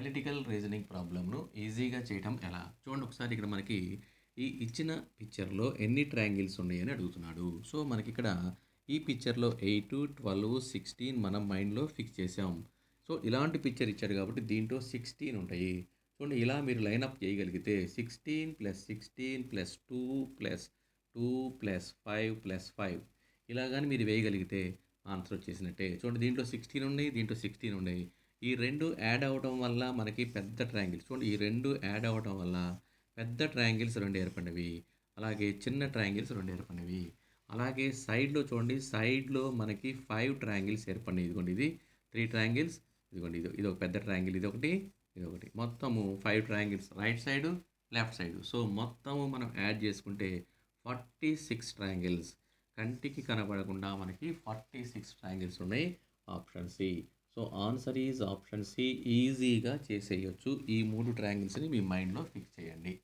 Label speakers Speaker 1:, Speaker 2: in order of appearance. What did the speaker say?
Speaker 1: Analytical reasoning ప్రాబ్లమ్ను ఈజీగా చేయటం ఎలా? చూడండి ఒకసారి ఇక్కడ మనకి ఈ ఇచ్చిన పిక్చర్లో ఎన్ని ట్రయాంగిల్స్ ఉన్నాయని అడుగుతున్నాడు. సో మనకి ఇక్కడ ఈ పిక్చర్లో ఎయిట్ ట్వెల్వ్ సిక్స్టీన్ మనం మైండ్లో ఫిక్స్ చేసాం సో ఇలాంటి పిక్చర్ ఇచ్చాడు కాబట్టి దీంట్లో సిక్స్టీన్ ఉంటాయి. చూడండి ఇలా మీరు లైనప్ చేయగలిగితే sixteen plus sixteen plus two plus two plus five plus five ఇలా కానీ మీరు వేయగలిగితే ఆన్సర్ వచ్చేసినట్టే. చూడండి దీంట్లో సిక్స్టీన్ ఉన్నాయి దీంట్లో సిక్స్టీన్ ఉన్నాయి. ఈ రెండు యాడ్ అవ్వడం వల్ల మనకి పెద్ద ట్రయాంగిల్స్ చూడండి ఈ రెండు యాడ్ అవ్వడం వల్ల పెద్ద ట్రయాంగిల్స్ రెండు ఏర్పడినవి. అలాగే చిన్న ట్రయాంగిల్స్ రెండు ఏర్పడినవి. అలాగే సైడ్లో చూడండి సైడ్లో మనకి ఫైవ్ ట్రయాంగిల్స్ ఏర్పడినాయి ఇదిగోండి ఇది త్రీ ట్రయాంగిల్స్ ఇదిగోండి ఇది ఇది ఒక పెద్ద ట్రయాంగిల్ ఇది ఒకటి ఇది ఒకటి. మొత్తము five triangles right side left side so మొత్తము మనం యాడ్ చేసుకుంటే ఫార్టీ సిక్స్ ట్రయాంగిల్స్ కంటికి కనబడకుండా మనకి ఫార్టీ సిక్స్ ట్రయాంగిల్స్ ఉన్నాయి. Option C so answer is option C ఈజీగా చేసేయచ్చు. ఈ మూడు ట్రయాంగిల్స్ని మీ మైండ్లో ఫిక్స్ చేయండి.